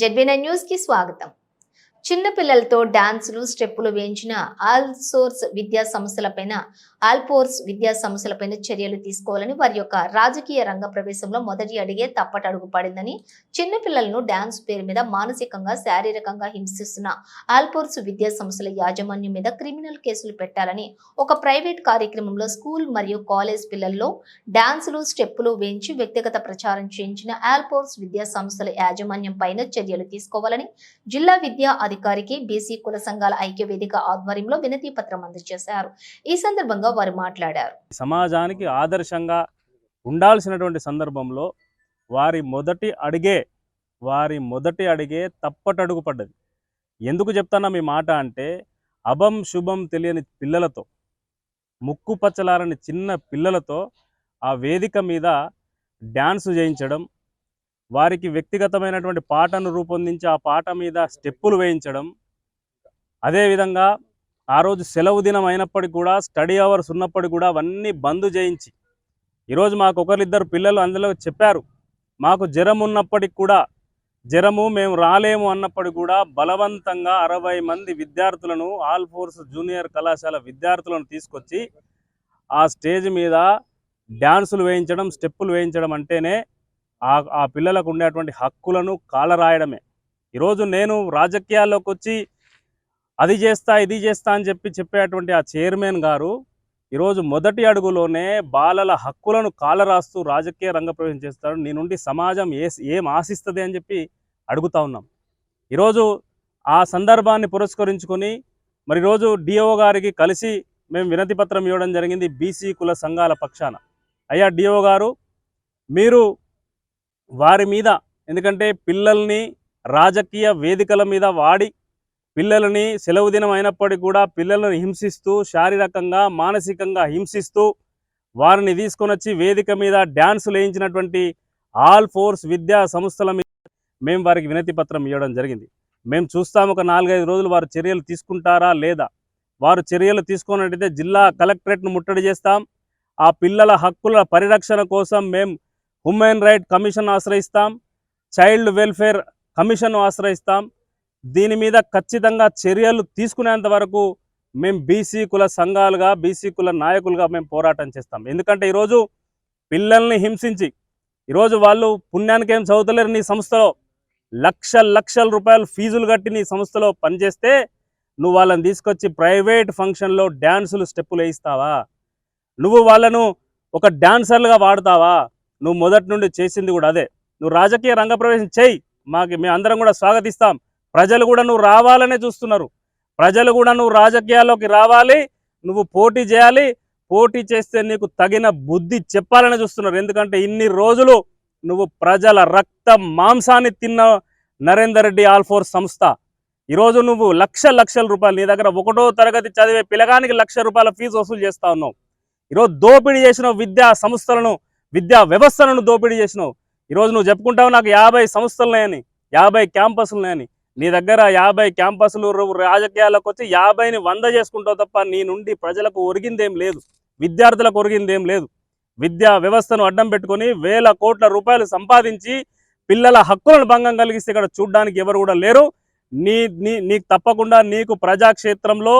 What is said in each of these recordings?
జెడ్బీనై news కి స్వాగతం చిన్న పిల్లలతో డాన్సులు స్టెప్పులు వేయించిన ఆల్ సోర్స్ విద్యా సంస్థలపైన ఆల్పోర్స్ విద్యా సంస్థలపైన చర్యలు తీసుకోవాలని వారి యొక్క రాజకీయ రంగ ప్రవేశంలో మొదటి అడిగే తప్పటడుగు పడిందని చిన్నపిల్లలను డాన్స్ పేరు మీద మానసికంగా శారీరకంగా హింసిస్తున్న ఆల్పోర్స్ విద్యా సంస్థల యాజమాన్యం మీద క్రిమినల్ కేసులు పెట్టాలని ఒక ప్రైవేట్ కార్యక్రమంలో స్కూల్ మరియు కాలేజ్ పిల్లల్లో డాన్సులు స్టెప్పులు వేయించి వ్యక్తిగత ప్రచారం చేయించిన ఆల్పోర్స్ విద్యా సంస్థల యాజమాన్యం పైన చర్యలు తీసుకోవాలని జిల్లా విద్యా అధికారికి బీసీ కుల సంఘాల ఐక్య వేదిక ఆధ్వర్యంలో వినతి పత్రం అందజేశారు. ఈ సందర్భంగా వారు మాట్లాడారు. సమాజానికి ఆదర్శంగా ఉండాల్సినటువంటి సందర్భంలో వారి మొదటి అడిగే వారి మొదటి అడిగే తప్పటడుగు పడ్డది. ఎందుకు చెప్తానా మీ మాట అంటే అభం శుభం తెలియని పిల్లలతో ముక్కు పచ్చలారని చిన్న పిల్లలతో ఆ వేదిక మీద డ్యాన్స్ చేయించడం వారికి వ్యక్తిగతమైనటువంటి పాటను రూపొందించి ఆ పాట మీద స్టెప్పులు వేయించడం. అదేవిధంగా ఆ రోజు సెలవు దినం అయినప్పటికీ కూడా స్టడీ అవర్స్ ఉన్నప్పటికీ కూడా అవన్నీ బంద్ చేయించి ఈరోజు మాకు ఒకరిద్దరు పిల్లలు అందులో చెప్పారు. మాకు జ్వరం ఉన్నప్పటికి కూడా జ్వరము మేము రాలేము అన్నప్పటికీ కూడా బలవంతంగా అరవై మంది విద్యార్థులను ఆల్ ఫోర్స్ జూనియర్ కళాశాల విద్యార్థులను తీసుకొచ్చి ఆ స్టేజ్ మీద డ్యాన్సులు వేయించడం స్టెప్పులు వేయించడం అంటేనే ఆ ఆ పిల్లలకు ఉండేటువంటి హక్కులను కాలరాయడమే. ఈరోజు నేను రాజకీయాల్లోకి వచ్చి అది చేస్తా ఇది చేస్తా అని చెప్పి చెప్పేటువంటి ఆ చైర్మన్ గారు ఈరోజు మొదటి అడుగులోనే బాలల హక్కులను కాలరాస్తూ రాజకీయ రంగప్రవేశం చేస్తారు నీ నుండి సమాజం ఏ ఏం ఆశిస్తుంది అని చెప్పి అడుగుతా ఉన్నాం. ఈరోజు ఆ సందర్భాన్ని పురస్కరించుకొని మరి ఈరోజు డిఓ గారికి కలిసి మేము వినతి పత్రం ఇవ్వడం జరిగింది బీసీ కుల సంఘాల పక్షాన. అయ్యా డిఓ గారు మీరు వారి మీద ఎందుకంటే పిల్లల్ని రాజకీయ వేదికల మీద వాడి పిల్లలని సెలవు దినం అయినప్పటికీ కూడా పిల్లలను హింసిస్తూ శారీరకంగా మానసికంగా హింసిస్తూ వారిని తీసుకొని వచ్చి వేదిక మీద డ్యాన్సులు వేయించినటువంటి ఆల్ ఫోర్స్ విద్యా సంస్థల మీద మేము వారికి వినతి పత్రం ఇవ్వడం జరిగింది. మేము చూస్తాం ఒక నాలుగైదు రోజులు వారు చర్యలు తీసుకుంటారా లేదా? వారు చర్యలు తీసుకున్నట్టయితే జిల్లా కలెక్టరేట్ను ముట్టడి చేస్తాం. ఆ పిల్లల హక్కుల పరిరక్షణ కోసం మేము హ్యూమన్ రైట్ కమిషన్ ఆశ్రయిస్తాం. చైల్డ్ వెల్ఫేర్ కమిషన్ ఆశ్రయిస్తాం. దీని మీద ఖచ్చితంగా చర్యలు తీసుకునేంత వరకు మేము బీసీ కుల సంఘాలుగా బీసీ కుల నాయకులుగా మేము పోరాటం చేస్తాం. ఎందుకంటే ఈరోజు పిల్లల్ని హింసించి ఈరోజు వాళ్ళు పుణ్యానికి ఏం చదువుతలేరు నీ సంస్థలో. లక్ష లక్షల రూపాయలు ఫీజులు కట్టి నీ సంస్థలో పనిచేస్తే నువ్వు వాళ్ళని తీసుకొచ్చి ప్రైవేట్ ఫంక్షన్లో డ్యాన్సులు స్టెప్పులు వేయిస్తావా? నువ్వు వాళ్ళను ఒక డ్యాన్సర్లుగా వాడతావా? నువ్వు మొదటి నుండి చేసింది కూడా అదే. నువ్వు రాజకీయ రంగ ప్రవేశం చేయి. మాకు మేము అందరం కూడా స్వాగతిస్తాం. ప్రజలు కూడా నువ్వు రావాలనే చూస్తున్నారు. ప్రజలు కూడా నువ్వు రాజకీయాల్లోకి రావాలి. నువ్వు పోటీ చేయాలి. పోటీ చేస్తే నీకు తగిన బుద్ధి చెప్పాలని చూస్తున్నారు. ఎందుకంటే ఇన్ని రోజులు నువ్వు ప్రజల రక్త మాంసాన్ని తిన్న నరేందర్ రెడ్డి ఆల్ఫోర్ సంస్థ. ఈరోజు నువ్వు లక్ష లక్షల రూపాయలు నీ దగ్గర ఒకటో తరగతి చదివే పిల్లగానికి లక్ష రూపాయల ఫీజు వసూలు చేస్తా ఉన్నావు. ఈరోజు దోపిడీ చేసిన విద్యా సంస్థలను విద్యా వ్యవస్థలను దోపిడీ చేసినావు. ఈరోజు నువ్వు చెప్పుకుంటావు నాకు యాభై సంస్థలున్నాయని యాభై క్యాంపస్లున్నాయని నీ దగ్గర యాభై క్యాంపస్లు రాజకీయాలకు వచ్చి యాభైని వంద చేసుకుంటావు తప్ప నీ నుండి ప్రజలకు ఒరిగిందేం లేదు. విద్యార్థులకు ఒరిగిందేం లేదు. విద్యా వ్యవస్థను అడ్డం పెట్టుకొని వేల కోట్ల రూపాయలు సంపాదించి పిల్లల హక్కులను భంగం కలిగిస్తే ఇక్కడ చూడ్డానికి ఎవరు కూడా లేరు. నీ నీ నీకు తప్పకుండా నీకు ప్రజాక్షేత్రంలో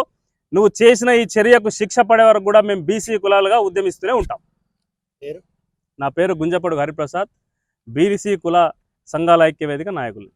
నువ్వు చేసిన ఈ చర్యకు శిక్ష పడే వరకు కూడా మేము బీసీ కులాలుగా ఉద్యమిస్తూనే ఉంటాం. నా పేరు గుంజపడు హరిప్రసాద్ బీసీ కుల సంఘాల ఐక్య వేదిక నాయకులు.